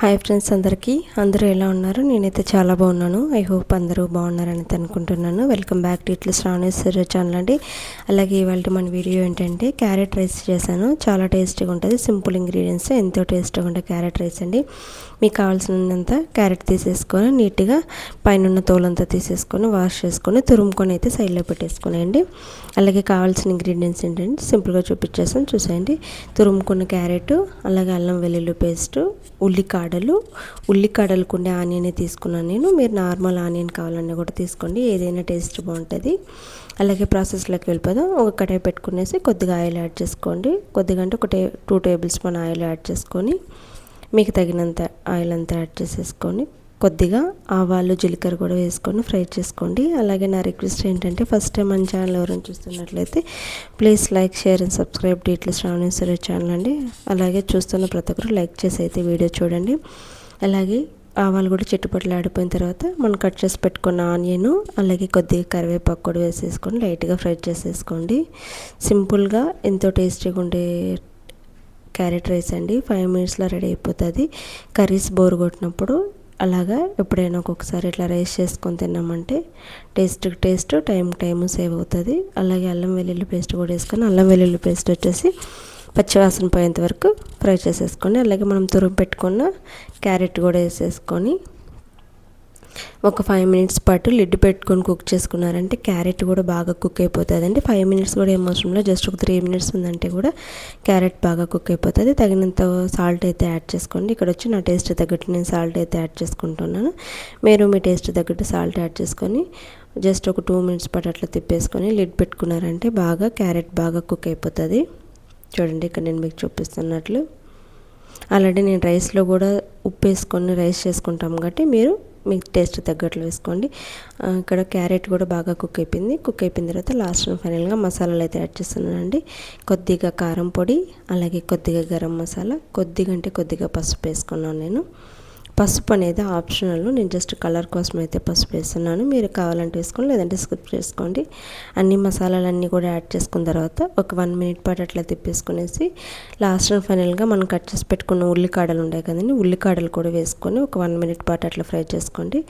Hi friends అందరికీ. అందరూ ఎలా ఉన్నారు? నేనైతే చాలా బాగున్నాను. ఐ హోప్ అందరూ బాగున్నారని అనుకుంటున్నాను వెల్కమ్ బ్యాక్ టు ఇట్లా శ్రావణేశ్వర ఛానల్ అండి. అలాగే ఇవాళ మన వీడియో ఏంటంటే క్యారెట్ రైస్ చేశాను. చాలా టేస్టీగా ఉంటుంది. సింపుల్ ఇంగ్రీడియంట్స్ ఎంతో టేస్టీగా ఉంటుంది క్యారెట్ రైస్ అండి. మీకు కావాల్సినంత క్యారెట్ తీసేసుకొని నీట్గా పైన తోలంతా తీసేసుకొని వాష్ చేసుకొని తురుముకొని అయితే సైడ్లో పెట్టేసుకునేయండి. అలాగే కావాల్సిన ఇంగ్రీడియంట్స్ ఏంటంటే సింపుల్గా చూపించేస్తాను. చూసేయండి. తురుముకున్న క్యారెట్ అలాగే అల్లం వెల్లుల్లి పేస్టు ఉల్లికాడలు ఉల్లికాడలకు ఉండే ఆనియనే తీసుకున్నాను నేను. మీరు నార్మల్ ఆనియన్ కావాలన్నా కూడా తీసుకోండి ఏదైనా టేస్ట్ బాగుంటుంది. అలాగే ప్రాసెస్లోకి వెళ్ళిపోదాం. ఒక కడాయి పెట్టుకునేసి కొద్దిగా ఆయిల్ యాడ్ చేసుకోండి. కొద్దిగా అంటే ఒక టే two table spoon oil add చేసుకొని మీకు తగినంత ఆయిల్ అంతా యాడ్ చేసేసుకొని కొద్దిగా ఆవాలు జీలకర్ర కూడా వేసుకొని ఫ్రై చేసుకోండి. అలాగే నా రిక్వెస్ట్ ఏంటంటే ఫస్ట్ టైం మన ఛానల్ ఎవరైనా చూస్తున్నట్లయితే please like share and subscribe detail Sravaneswari channel అండి. అలాగే చూస్తున్న ప్రతి ఒక్కరు లైక్ చేసి అయితే వీడియో చూడండి. అలాగే ఆవాలు కూడా చెట్టుపట్లు ఆడిపోయిన తర్వాత మనం కట్ చేసి పెట్టుకున్న ఆనియన్ అలాగే కొద్దిగా కరివేపాకు కూడా వేసేసుకొని లైట్గా ఫ్రై చేసేసుకోండి. సింపుల్గా ఎంతో టేస్టీగా ఉండే క్యారెట్ రైస్ అండి. ఫైవ్ మినిట్స్లో రెడీ అయిపోతుంది. కర్రీస్ బోర్ కొట్టినప్పుడు అలాగా ఎప్పుడైనా ఒక్కొక్కసారి ఇట్లా రైస్ చేసుకొని తిన్నామంటే taste taste time time save అవుతుంది. అలాగే అల్లం వెల్లుల్లి పేస్ట్ కూడా వేసుకొని అల్లం వెల్లుల్లి పేస్ట్ వచ్చేసి పచ్చివాసన పోయేంత వరకు ఫ్రై చేసేసుకొని అలాగే మనం తురుము పెట్టుకున్న క్యారెట్ కూడా వేసేసుకొని ఒక ఫైవ్ మినిట్స్ పాటు లిడ్ పెట్టుకొని కుక్ చేసుకున్నారంటే క్యారెట్ కూడా బాగా కుక్ అయిపోతుంది అంటే ఫైవ్ మినిట్స్ కూడా ఏం అవసరం జస్ట్ ఒక త్రీ మినిట్స్ ఉందంటే కూడా క్యారెట్ బాగా కుక్ అయిపోతుంది. తగినంత సాల్ట్ అయితే యాడ్ చేసుకోండి. ఇక్కడ వచ్చి నా టేస్ట్ తగ్గట్టు నేను సాల్ట్ అయితే యాడ్ చేసుకుంటున్నాను. మీరు మీ టేస్ట్ తగ్గట్టు సాల్ట్ యాడ్ చేసుకొని జస్ట్ ఒక టూ మినిట్స్ పాటు అట్లా తిప్పేసుకొని లిడ్ పెట్టుకున్నారంటే బాగా క్యారెట్ బాగా కుక్ అయిపోతుంది. చూడండి ఇక్కడ నేను మీకు చూపిస్తున్నట్లు. అలాగే నేను రైస్లో కూడా ఉప్పు వేసుకొని రైస్ చేసుకుంటాం కాబట్టి మీరు మీకు టేస్ట్ తగ్గట్లు వేసుకోండి. ఇక్కడ క్యారెట్ కూడా బాగా కుక్ అయిపోయింది. కుక్ అయిపోయిన తర్వాత లాస్ట్ ఫైనల్గా మసాలాలు అయితే యాడ్ చేస్తున్నానండి. కొద్దిగా కారం పొడి అలాగే కొద్దిగా గరం మసాలా కొద్దిగా అంటే కొద్దిగా పసుపు వేసుకున్నాను నేను. పసుపు అనేది ఆప్షనల్. నేను జస్ట్ కలర్ కోసం అయితే పసుపు వేస్తున్నాను. మీరు కావాలంటే వేసుకోండి లేదంటే స్కిప్ చేసుకోండి. అన్ని మసాలాలన్నీ కూడా యాడ్ చేసుకున్న తర్వాత ఒక వన్ మినిట్ పాటు అట్లా తిప్పేసుకునేసి లాస్ట్ అండ్ ఫైనల్గా మనం కట్ చేసి పెట్టుకున్న ఉల్లికాడలు ఉంటాయి కదండి ఉల్లికాడలు కూడా వేసుకొని ఒక వన్ మినిట్ పాటు అట్లా ఫ్రై చేసుకోండి.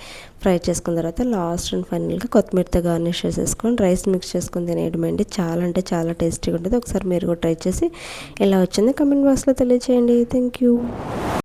ఫ్రై చేసుకున్న తర్వాత లాస్ట్ అండ్ ఫైనల్గా కొత్తిమీరతో గార్నిష్ చేసేసుకొని రైస్ మిక్స్ చేసుకొని తినేయడం అండి. చాలా అంటే చాలా టేస్టీగా ఉంటుంది. ఒకసారి మీరు కూడా ట్రై చేసి ఎలా వచ్చింది కమెంట్ బాక్స్లో తెలియచేయండి. Thank you.